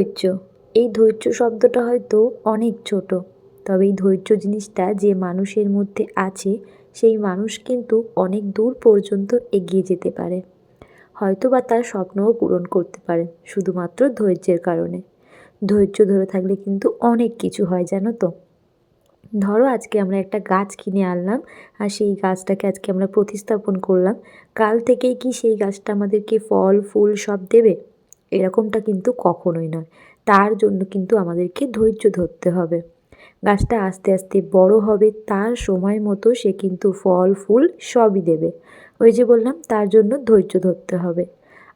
ধৈর্য। এই ধৈর্য শব্দটা হয়তো অনেক ছোট, তবে এই ধৈর্য জিনিসটা যে মানুষের মধ্যে আছে, সেই মানুষ কিন্তু অনেক দূর পর্যন্ত এগিয়ে যেতে পারে। হয়তো বা তার স্বপ্নও পূরণ করতে পারে, শুধুমাত্র ধৈর্যের কারণে। ধৈর্য ধরে থাকলে কিন্তু অনেক কিছু হয়, জানো তো। ধরো আজকে আমরা একটা গাছ কিনে আনলাম, আর সেই গাছটাকে আজকে আমরা প্রতিস্থাপন করলাম। কাল থেকেই কি সেই গাছটা আমাদেরকে ফল, ফুল সব দেবে? এরকমটা কিন্তু কখনোই নয়। তার জন্য কিন্তু আমাদেরকে ধৈর্য ধরতে হবে। গাছটা আস্তে আস্তে বড় হবে, তার সময় মতো সে কিন্তু ফল, ফুল সবই দেবে। ওই যে বললাম, তার জন্য ধৈর্য ধরতে হবে।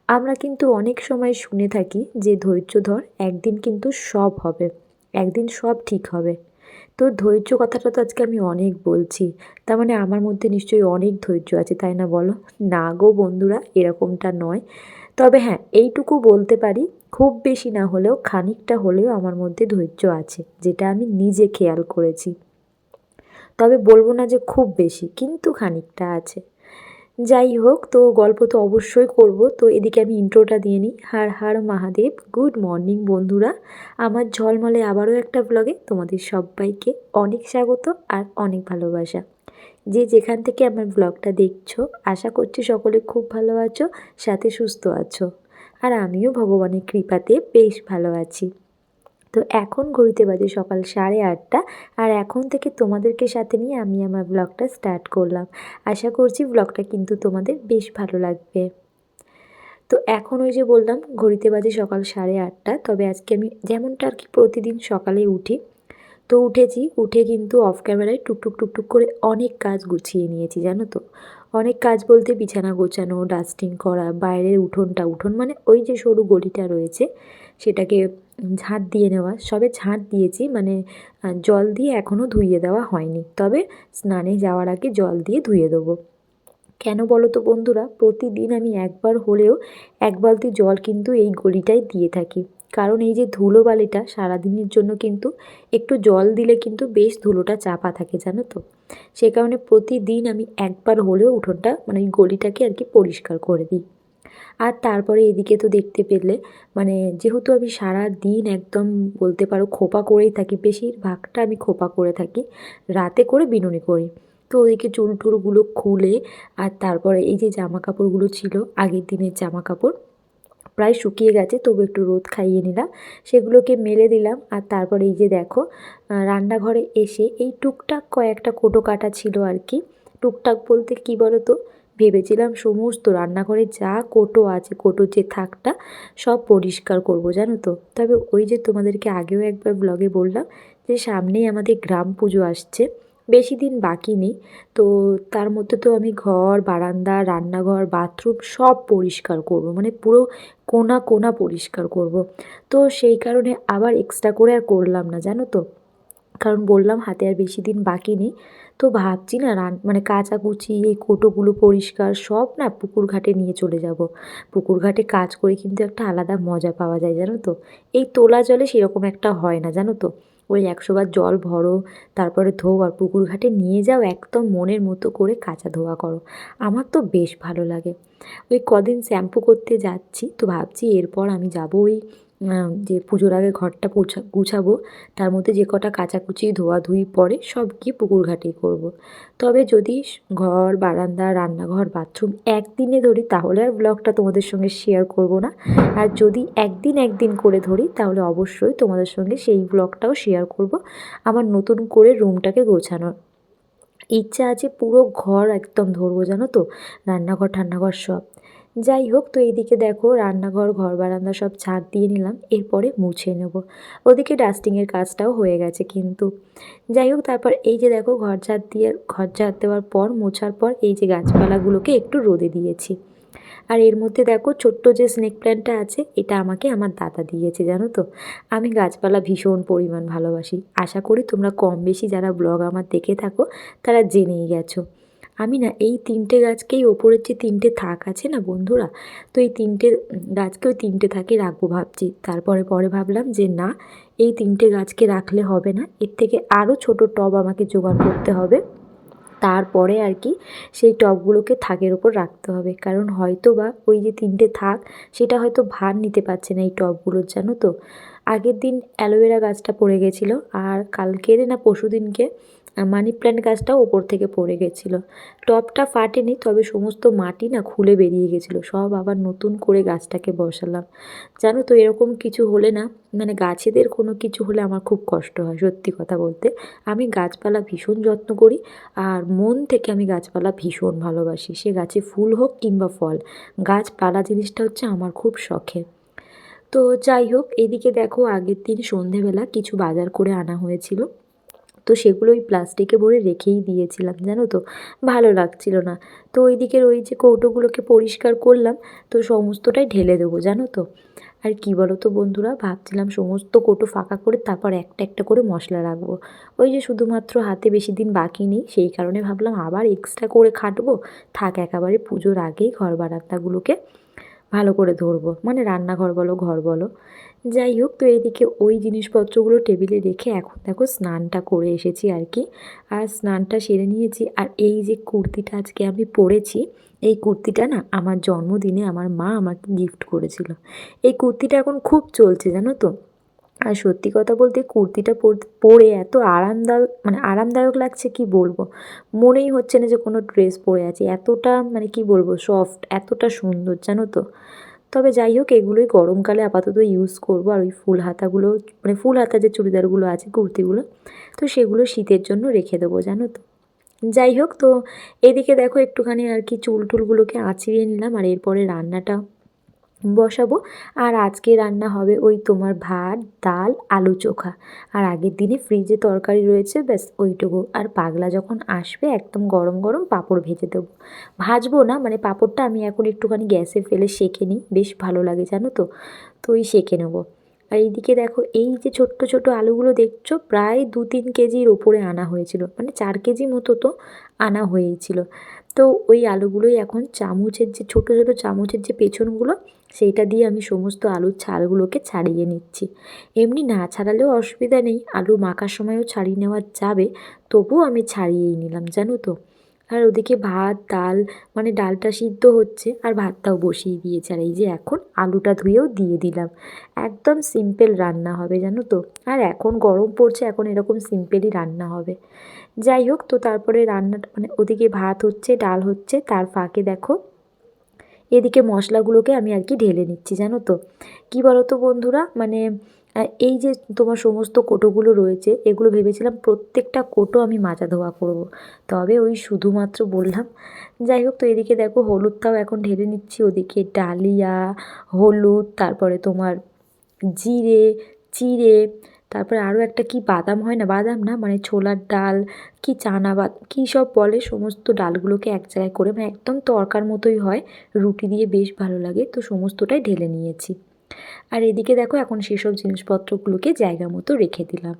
আমরা কিন্তু অনেক সময় শুনে থাকি যে ধৈর্য ধর একদিন কিন্তু সব হবে, একদিন সব ঠিক হবে। তো ধৈর্য কথাটা তো আজকে আমি অনেক বলছি, তার মানে আমার মধ্যে নিশ্চয়ই অনেক ধৈর্য আছে, তাই না বলো? না গো বন্ধুরা, এরকমটা নয়। তবে হ্যাঁ এইটুকু বলতে পারি, খুব বেশি না হলেও খানিকটা হলেও আমার মধ্যে ধৈর্য আছে, যেটা আমি নিজে খেয়াল করেছি। তবে বলব না যে খুব বেশি, কিন্তু খানিকটা আছে। যাই হোক, তো গল্প তো অবশ্যই করব, তো এদিকে আমি ইন্ট্রোটা দিয়ে নিই। হার হার মহাদেব, গুড মর্নিং বন্ধুরা। আমার ঝলমলে আবারও একটা ব্লগে তোমাদের সবাইকে অনেক স্বাগত আর অনেক ভালোবাসা। যে যেখান থেকে আমার ব্লগটা দেখছ, আশা করছি সকলে খুব ভালো আছো, সাথে সুস্থ আছো। আর আমিও ভগবানের কৃপাতে বেশ ভালো আছি। তো এখন ঘড়িতে বাজে সকাল সাড়ে আটটা, আর এখন থেকে তোমাদেরকে সাথে নিয়ে আমি আমার ব্লগটা স্টার্ট করলাম। আশা করছি ব্লগটা কিন্তু তোমাদের বেশ ভালো লাগবে। তো এখন ওই যে বললাম, ঘড়িতে বাজে সকাল সাড়ে আটটা, তবে আজকে আমি যেমনটা আর কি প্রতিদিন সকালে উঠি তো উঠেছি, উঠে কিন্তু অফ ক্যামেরায় টুকটুক টুকটুক করে অনেক কাজ গুছিয়ে নিয়েছি, জানো তো? অনেক কাজ বলতে বিছানা গোছানো ডাস্টিং করা, বাইরের উঠোনটা, উঠোন মানে ওই যে সরু গলিটা রয়েছে, সেটাকে ঝাঁট দিয়ে নেওয়া, সবে ঝাঁট দিয়েছি মানে জল দিয়ে এখনও ধুইয়ে দেওয়া হয়নি, তবে স্নানে যাওয়ার আগে জল দিয়ে ধুয়ে দেবো। কেন বলো তো বন্ধুরা? প্রতিদিন আমি একবার হলেও এক বালতি জল কিন্তু এই গলিটায় দিয়ে থাকি। কারণ এই যে ধুলোবালিটা সারাদিনের জন্য কিন্তু একটু জল দিলে কিন্তু বেশ ধুলোটা চাপা থাকে, জানো তো? সে কারণে প্রতিদিন আমি একবার হলেও উঠোনটা মানে ওই গলিটাকে আর কি পরিষ্কার করে দিই। আর তারপরে এদিকে তো দেখতে পেলে মানে যেহেতু আমি সারা দিন একদম বলতে পারো খোপা করেই থাকি, বেশিরভাগটা আমি খোপা করে থাকি, রাতে করে বিনুনি করি। তো ওদিকে চুল টুলগুলো খুলে, আর তারপরে এই যে জামা কাপড়গুলো ছিল, আগের দিনের জামা কাপড় প্রায় শুকিয়ে গেছে, তবু একটু রোদ খাইয়ে নিলাম। সেগুলোকে মেলে দিলাম আর তারপরে এই যে দেখো রান্নাঘরে এসে এই টুকটাক কয়েকটা কোটো কাটা ছিল আর কি। টুকটাক বলতে কি বলো তো ভেবেছিলাম সমস্ত রান্নাঘরে যা কোটো আছে, কোটোর যে থাকটা, সব পরিষ্কার করব, জানো তো। তবে ওই যে তোমাদেরকে আগেও একবার ব্লগে বললাম যে সামনেই আমাদের গ্রাম পুজো আসছে। বেশি দিন বাকি নেই। তো তার মধ্যে তো আমি ঘর, বারান্দা, রান্নাঘর, বাথরুম সব পরিষ্কার করব। মানে পুরো কোনা কোনা পরিষ্কার করব। তো সেই কারণে আবার এক্সট্রা করে আর করলাম না, জানো তো? কারণ বললাম হাতে আর বেশি দিন বাকি নেই। তো ভাবছি না রান মানে কাচাকুচি, এই কোটোগুলো পরিষ্কার সব না পুকুর ঘাটে নিয়ে চলে যাব। পুকুর ঘাটে কাজ করে কিন্তু একটা আলাদা মজা পাওয়া যায়, জানো তো? এই তোলা জলে সেরকম একটা হয় না, জানো তো? ওই একশোবার জল ভরো, তারপরে ধোও আর পুকুর ঘাটে নিয়ে যাও, একদম মনের মতো করে কাঁচা ধোয়া করো। আমার তো বেশ ভালো লাগে। ওই কদিন শ্যাম্পু করতে যাচ্ছি, তো ভাবছি এরপর আমি যাব ওই যে পুজোর আগে ঘরটা পোছা, গুছাবো, তার মধ্যে যে কটা কাচাকুচি, ধোয়াধুয়ি পরে সব গিয়ে পুকুর ঘাটেই করব। তবে যদি ঘর, বারান্দা, রান্নাঘর, বাথরুম একদিনে ধরি, তাহলে আর ব্লগটা তোমাদের সঙ্গে শেয়ার করব না। আর যদি একদিন একদিন করে ধরি, তাহলে অবশ্যই তোমাদের সঙ্গে সেই ব্লগটাও শেয়ার করব, আমার নতুন করে রুমটাকে গোছানোর। ইচ্ছা আছে পুরো ঘর একদম ধরবো, জানো তো? রান্নাঘর ঠান্নাঘর সব। যাই হোক তো এইদিকে দেখো রান্নাঘর ঘর বারান্দা সব ছাদ দিয়ে নিলাম, এরপরে মুছে নেব। ওদিকে ডাস্টিংয়ের কাজটাও হয়ে গেছে কিন্তু। যাই হোক তারপর এই যে দেখো ঘর ঝাড় দিয়ে, ঘর ঝাড় দেওয়ার পর, মোছার পর এই যে গাছপালাগুলোকে একটু রোদে দিয়েছি। আর এর মধ্যে দেখো ছোট্ট যে স্নেক প্ল্যান্টটা আছে, এটা আমাকে আমার দাদা দিয়েছে, জানো তো? আমি গাছপালা ভীষণ পরিমাণ ভালোবাসি। আশা করি তোমরা কম বেশি যারা ব্লগ আমার দেখে থাকো, তারা জেনেই গেছো। আমি না এই তিনটে গাছকেই ওপরের যে তিনটে থাক আছে না বন্ধুরা, তো এই তিনটে গাছকে ওই তিনটে থাকে রাখব ভাবছি। তারপরে পরে ভাবলাম যে না, এই তিনটে গাছকে রাখলে হবে না, এর থেকে আরও ছোট টব আমাকে জোগাড় করতে হবে। তারপরে আর কি সেই টবগুলোকে থাকের ওপর রাখতে হবে, কারণ হয়তো বা ওই যে তিনটে থাক সেটা হয়তো ভার নিতে পারছে না এই টবগুলোর, জানো তো? আগের দিন অ্যালোভেরা গাছটা পড়ে গেছিল, আর কালকের না পরশু দিনকে মানি প্ল্যান্ট গাছটাও ওপর থেকে পড়ে গেছিল। টবটা ফাটেনি, তবে সমস্ত মাটি না খুলে বেরিয়ে গেছিল। সব আবার নতুন করে গাছটাকে বসালাম। জানো তো, এরকম কিছু হলে না মানে গাছেদের কোনো কিছু হলে আমার খুব কষ্ট হয়, সত্যি কথা বলতে। আমি গাছপালা ভীষণ যত্ন করি, আর মন থেকে আমি গাছপালা ভীষণ ভালোবাসি। সে গাছে ফুল হোক কিংবা ফল, গাছপালা জিনিসটা হচ্ছে আমার খুব শখের তো যাই হোক, এদিকে দেখো আগের দিন সন্ধেবেলা কিছু বাজার করে আনা হয়েছিল। তো সেগুলো ওই প্লাস্টিকে ভরে রেখেই দিয়েছিলাম, জানো তো? ভালো লাগছিল না। তো ওই দিকের ওই যে কৌটোগুলোকে পরিষ্কার করলাম, তো সমস্তটাই ঢেলে দেবো, জানো তো? আর কি বলো তো বন্ধুরা, ভাবছিলাম সমস্ত কৌটো ফাঁকা করে তারপর একটা একটা করে মশলা রাখব। ওই যে শুধুমাত্র হাতে বেশি দিন বাকি নেই, সেই কারণে ভাবলাম আবার এক্সট্রা করে খাটবো। থাক, একেবারে পুজোর আগেই ঘর বারান্দাগুলোকে ভালো করে ধরবো। মানে রান্নাঘর বলো, ঘর বলো। যাই হোক, তো এইদিকে ওই জিনিসপত্রগুলো টেবিলে রেখে এখন দেখো স্নানটা করে এসেছি আর কি। আর স্নানটা সেরে নিয়েছি। আর এই যে কুর্তিটা আজকে আমি পরেছি, এই কুর্তিটা না আমার জন্মদিনে আমার মা আমাকে গিফট করেছিল। এই কুর্তিটা এখন খুব চলছে, জানো তো? আর সত্যি কথা বলতে কুর্তিটা পরে এত আরামদায়ক মানে আরামদায়ক লাগছে কি বলব? মনেই হচ্ছে না যে কোনো ড্রেস পরে আছি। এতটা মানে কি বলব সফট এতটা সুন্দর, জানো তো? তবে যাই হোক, এগুলোই গরমকালে আপাতত ইউজ করব। আর ওই ফুল হাতাগুলো মানে ফুল হাতা যে চুড়িদারগুলো আছে, কুর্তিগুলো, তো সেগুলো শীতের জন্য রেখে দেবো, জানো তো? যাই হোক, তো এদিকে দেখো একটুখানি আর কি চুল টুলগুলোকে আঁচড়িয়ে নিলাম। আর এরপরে রান্নাটা বসাবো। আর আজকে রান্না হবে ওই তোমার ভাত, ডাল, আলু চোখা। আর আগের দিনে ফ্রিজে তরকারি রয়েছে, ব্যাস ওইটুকু। আর পাগলা যখন আসবে, একদম গরম গরম পাঁপড় ভেজে দেবো। ভাজবো না মানে পাঁপড়টা আমি এখন একটুখানি গ্যাসে ফেলে সেঁকে নিই। বেশ ভালো লাগে, জানো তো? তো ওই সেঁকে নেব। আর এইদিকে দেখো, এই যে ছোট্ট ছোট আলুগুলো দেখছ, প্রায় দু তিন কেজির ওপরে আনা হয়েছিল। মানে চার কেজি মতো তো আনা হয়েছিল। তো ওই আলুগুলোই এখন চামচের যে ছোট ছোট চামচের যে পেছনগুলো সেইটা দিয়ে আমি সমস্ত আলুর ছালগুলোকে ছাড়িয়ে নিচ্ছি। এমনি না ছাড়ালেও অসুবিধা নেই, আলু মাখার সময়ও ছাড়িয়ে নেওয়া যাবে, তবুও আমি ছাড়িয়েই নিলাম, জানো তো। আর ওদিকে ভাত, ডাল মানে ডালটা সিদ্ধ হচ্ছে, আর ভাতটাও বসিয়ে দিয়েছে, আর এই যে এখন আলুটা ধুয়েও দিয়ে দিলাম। একদম সিম্পল রান্না হবে, জানো তো। আর এখন গরম পড়ছে, এখন এরকম সিম্পলই রান্না হবে। যাই হোক, তো তারপরে রান্নাটা মানে ওদিকে ভাত হচ্ছে, ডাল হচ্ছে, তার ফাঁকে দেখো এদিকে মশলাগুলোকে আমি আর কি ঢেলে নিচ্ছি, জানো তো কী বলো তো বন্ধুরা মানে এই যে তোমার সমস্ত কোটোগুলো রয়েছে, এগুলো ভেবেছিলাম প্রত্যেকটা কোটো আমি মাজা ধোয়া করব। তবে ওই শুধুমাত্র বললাম, যাই হোক তো এদিকে দেখো হলুদটাও এখন ঢেলে নিচ্ছি, ওদিকে ডালিয়া, হলুদ, তারপরে তোমার জিরে, চিড়ে তারপরে আরও একটা কি বাদাম হয় না? বাদাম না? মানে ছোলার ডাল, কি চানা বাদ কী সব বলে সমস্ত ডালগুলোকে এক জায়গায় করে মানে একদম তরকার মতোই হয়। রুটি দিয়ে বেশ ভালো লাগে। তো সমস্তটাই ঢেলে নিয়েছি। আর এদিকে দেখো এখন সেসব জিনিসপত্রগুলোকে জায়গা মতো রেখে দিলাম।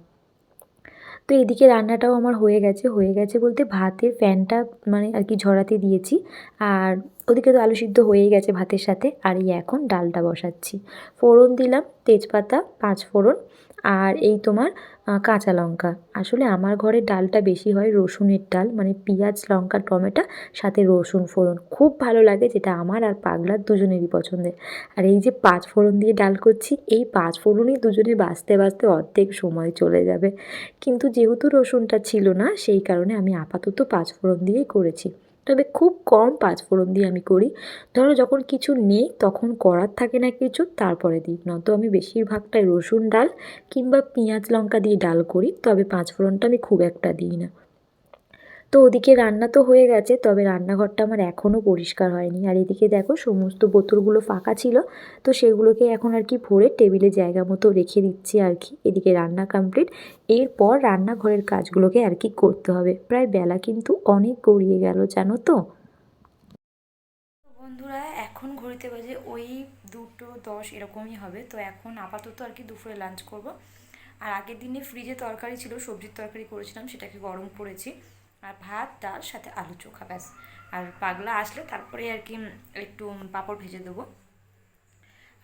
তো এদিকে রান্নাটাও আমার হয়ে গেছে। হয়ে গেছে বলতে ভাতের ফ্যানটা মানে আর কি ঝরাতে দিয়েছি। আর ওদিকে তো আলু সিদ্ধ হয়েই গেছে ভাতের সাথে। আর এই এখন ডালটা বসাচ্ছি। ফোড়ন দিলাম তেজপাতা পাঁচ ফোড়ন আর এই তোমার কাঁচা লঙ্কা। আসলে আমার ঘরে ডালটা বেশি হয় রসুনের ডাল মানে পেঁয়াজ, লঙ্কা, টমেটো, সাথে রসুন ফোড়ন। খুব ভালো লাগে যেটা আমার আর পাগলার দুজনেরই পছন্দের। আর এই যে পাঁচ ফোড়ন দিয়ে ডাল করছি, এই পাঁচ ফোড়নই দুজনে বাঁচতে বাঁচতে অর্ধেক সময় চলে যাবে। কিন্তু যেহেতু রসুনটা ছিল না, সেই কারণে আমি আপাতত পাঁচ ফোড়ন দিয়েই করেছি। তবে খুব কম পাঁচ ফোড়ন দিয়ে আমি করি। ধরো যখন কিছু নেই, তখন করার থাকে না কিছু, তারপরে দিই। নয়তো আমি বেশিরভাগটাই রসুন ডাল কিংবা পেঁয়াজ লঙ্কা দিয়ে ডাল করি, তবে পাঁচ ফোড়নটা আমি খুব একটা দিই না। তো ওদিকে রান্না তো হয়ে গেছে, তবে রান্নাঘরটা আমার এখনও পরিষ্কার হয়নি। আর এদিকে দেখো, সমস্ত বোতলগুলো ফাঁকা ছিল, তো সেগুলোকে এখন আর কি ভরে টেবিলে জায়গা মতো রেখে দিচ্ছি আর কি। এদিকে রান্না কমপ্লিট এরপর রান্নাঘরের কাজগুলোকে আর কি করতে হবে। প্রায় বেলা কিন্তু অনেক গড়িয়ে গেল, জানো তো? বন্ধুরা, এখন ঘড়িতে বাজে ওই দুটো দশ, এরকমই হবে। তো এখন আপাতত আর কি দুপুরে লাঞ্চ করব। আর আগের দিনে ফ্রিজে তরকারি ছিল, সবজির তরকারি করেছিলাম, সেটাকে গরম করেছি। আর ভাত, ডাল, সাথে আলু চোখা, ব্যাস। আর পাগলা আসলে তারপরে আর কি একটু পাঁপড় ভেজে দেবো।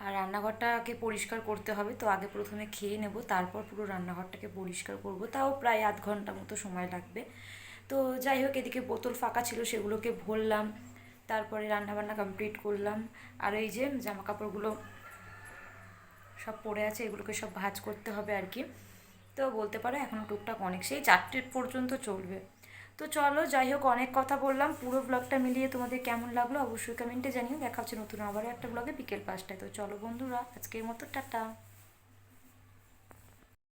আর রান্নাঘরটাকে পরিষ্কার করতে হবে, তো আগে প্রথমে খেয়ে নেব, তারপর পুরো রান্নাঘরটাকে পরিষ্কার করব। তাও প্রায় আধ ঘণ্টা মতো সময় লাগবে। তো যাই হোক, এদিকে বোতল ফাঁকা ছিল, সেগুলোকে ভরলাম। তারপরে রান্নাবান্না কমপ্লিট করলাম। আর এই যে জামা কাপড়গুলো সব পড়ে আছে, এগুলোকে সব ভাজ করতে হবে আর কি। তো বলতে পারো এখনও টুকটাক অনেক, সেই চারটে পর্যন্ত চলবে। তো চলো, যাই হোক, অনেক কথা বললাম। পুরো ব্লগটা মিলিয়ে তোমাদের কেমন লাগল অবশ্যই কমেন্টে জানিও। দেখা হচ্ছে নতুন আবারও একটা ব্লগে বিকেল পাঁচটায়। তো চলো বন্ধুরা, আজকের মতো টাটা।